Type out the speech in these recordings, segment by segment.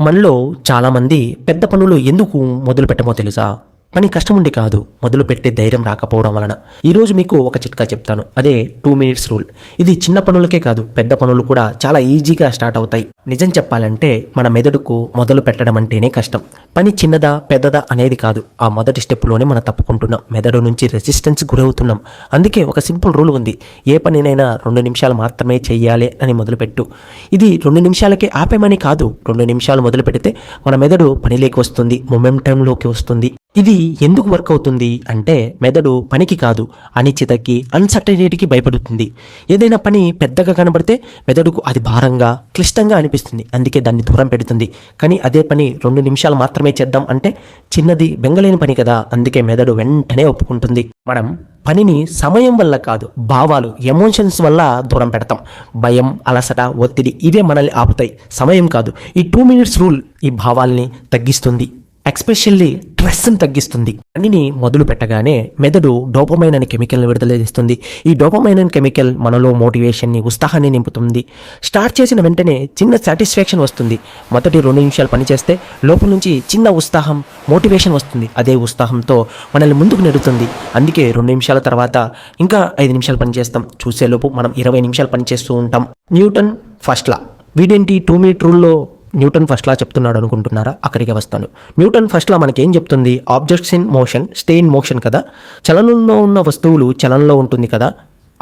మనలో చాలామంది పెద్ద పనులు ఎందుకు మొదలు పెట్టమో తెలుసా? పని కష్టం ఉండి కాదు మొదలు పెట్టే ధైర్యం రాకపోవడం వలన. ఈరోజు మీకు ఒక చిట్కా చెప్తాను. అదే టూ మినిట్స్ రూల్. ఇది చిన్న పనులకే కాదు పెద్ద పనులు కూడా చాలా ఈజీగా స్టార్ట్ అవుతాయి. నిజం చెప్పాలంటే మన మెదడుకు మొదలు పెట్టడం అంటేనే కష్టం. పని చిన్నదా పెద్దదా అనేది కాదు. ఆ మొదటి స్టెప్లోనే మనం తప్పుకుంటున్నాం. మెదడు నుంచి రెసిస్టెన్స్ గురవుతున్నాం. అందుకే ఒక సింపుల్ రూల్ ఉంది. ఏ పనినైనా రెండు నిమిషాలు మాత్రమే చేయాలి అని మొదలుపెట్టు. ఇది రెండు నిమిషాలకే ఆపేమని కాదు. రెండు నిమిషాలు మొదలు పెడితే మన మెదడు పనిలోకి వస్తుంది మొమెంటంలోకి వస్తుంది. ఇది ఎందుకు వర్క్ అవుతుంది అంటే మెదడు పనికి కాదు అనిశ్చితకి అన్సర్టనిటీకి భయపడుతుంది. ఏదైనా పని పెద్దగా కనబడితే మెదడుకు అది భారంగా క్లిష్టంగా అనిపిస్తుంది. అందుకే దాన్ని దూరం పెడుతుంది. కానీ అదే పని రెండు నిమిషాలు మాత్రమే చేద్దాం అంటే చిన్నది బెంగలేని పని కదా. అందుకే మెదడు వెంటనే ఒప్పుకుంటుంది. మనం పనిని సమయం వల్ల కాదు భావాలు ఎమోషన్స్ వల్ల దూరం పెడతాం. భయం అలసట ఒత్తిడి ఇవే మనల్ని ఆపుతాయి. సమయం కాదు. ఈ టూ మినిట్స్ రూల్ ఈ భావాల్ని తగ్గిస్తుంది. ఎక్స్పెషల్లీ స్ట్రెస్ని తగ్గిస్తుంది. పనిని మొదలు పెట్టగానే మెదడు డోపమైన్ అనే కెమికల్ని విడుదల చేస్తుంది. ఈ డోపమైన్ అనే కెమికల్ మనలో మోటివేషన్ని ఉత్సాహాన్ని నింపుతుంది. స్టార్ట్ చేసిన వెంటనే చిన్న సాటిస్ఫాక్షన్ వస్తుంది. మొదటి రెండు నిమిషాలు పనిచేస్తే లోపల నుంచి చిన్న ఉత్సాహం మోటివేషన్ వస్తుంది. అదే ఉత్సాహంతో మనల్ని ముందుకు నెడుతుంది. అందుకే రెండు నిమిషాల తర్వాత ఇంకా ఐదు నిమిషాలు పనిచేస్తాం. చూసేలోపు మనం ఇరవై నిమిషాలు పనిచేస్తూ ఉంటాం. న్యూటన్ ఫస్ట్లా వీడేంటి? టూ మినిట్ రూల్లో న్యూటన్ ఫస్ట్లా చెప్తున్నాడు అనుకుంటున్నారా? అక్కడికే వస్తాను. న్యూటన్ ఫస్ట్లా లా మనకేం చెప్తుంది? Objects in motion stay in motion కదా? చలనంలో ఉన్న వస్తువులు చలనంలో ఉంటుంది కదా?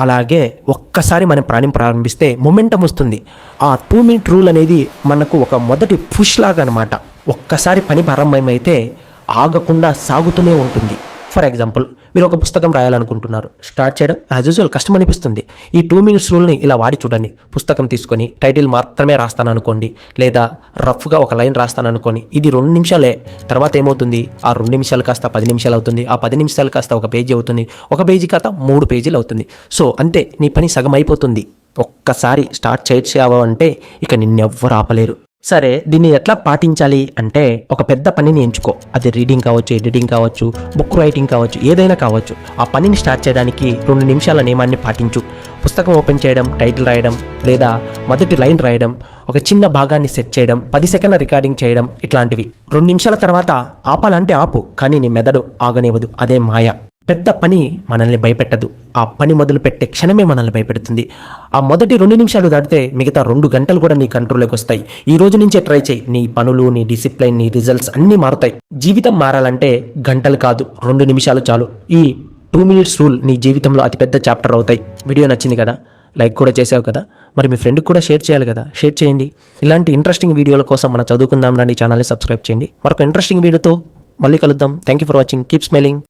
అలాగే ఒక్కసారి మనం ప్రాణం ప్రారంభిస్తే మొమెంటం వస్తుంది. ఆ టూ మినిట్ రూల్ అనేది మనకు ఒక మొదటి పుష్ లాగా అనమాట ఒక్కసారి పని ప్రారంభమైతే ఆగకుండా సాగుతూనే ఉంటుంది. ఫర్ ఎగ్జాంపుల్ మీరు ఒక పుస్తకం రాయాలనుకుంటున్నారు. స్టార్ట్ చేయడం యాజ్ యూజువల్ కష్టం అనిపిస్తుంది. ఈ టూ మినిట్స్ రూల్ని ఇలా వాడి చూడండి. పుస్తకం తీసుకొని టైటిల్ మాత్రమే రాస్తాను అనుకోండి లేదా రఫ్గా ఒక లైన్ రాస్తాను అనుకోండి ఇది రెండు నిమిషాలే. తర్వాత ఏమవుతుంది? ఆ రెండు నిమిషాలు కాస్త పది నిమిషాలు అవుతుంది ఆ పది నిమిషాలు కాస్త ఒక పేజీ అవుతుంది ఒక పేజీ కాస్త మూడు పేజీలు అవుతుంది. సో అంతే నీ పని సగం అయిపోతుంది ఒక్కసారి స్టార్ట్ చేసావు అంటే ఇక నిన్నెవ్వరు ఆపలేరు. సరే దీన్ని ఎట్లా పాటించాలి అంటే ఒక పెద్ద పనిని ఎంచుకో. అది రీడింగ్ కావచ్చు ఎడిటింగ్ కావచ్చు బుక్ రైటింగ్ కావచ్చు ఏదైనా కావచ్చు. ఆ పనిని స్టార్ట్ చేయడానికి రెండు నిమిషాల నియమాన్ని పాటించు. పుస్తకం ఓపెన్ చేయడం టైటిల్ రాయడం లేదా మొదటి లైన్ రాయడం ఒక చిన్న భాగాన్ని సెట్ చేయడం పది సెకండ్ల రికార్డింగ్ చేయడం ఇట్లాంటివి. రెండు నిమిషాల తర్వాత ఆపాలంటే ఆపు కానీ నీ మెదడు ఆగనివ్వదు. అదే మాయ. పెద్ద పని మనల్ని భయపెట్టదు. ఆ పని మొదలు పెట్టే క్షణమే మనల్ని భయపెడుతుంది. ఆ మొదటి రెండు నిమిషాలు దాటితే మిగతా రెండు గంటలు కూడా నీ కంట్రోల్లోకి వస్తాయి. ఈ రోజు నుంచే ట్రై చేయి. నీ పనులు నీ డిసిప్లైన్ నీ రిజల్ట్స్ అన్నీ మారుతాయి. జీవితం మారాలంటే గంటలు కాదు రెండు నిమిషాలు చాలు. ఈ టూ మినిట్స్ రూల్ నీ జీవితంలో అతిపెద్ద చాప్టర్ అవుతాయి. వీడియో నచ్చింది కదా? లైక్ కూడా చేసావు కదా? మరి మీ ఫ్రెండ్కి కూడా షేర్ చేయాలి కదా? షేర్ చేయండి. ఇలాంటి ఇంట్రెస్టింగ్ వీడియోల కోసం మన చదువుకుందాం రండి. ఛానల్ని సబ్స్క్రైబ్ చేయండి. మరొక ఇంట్రెస్టింగ్ వీడియోతో మళ్ళీ కలుద్దాం. Thank you for watching keep smiling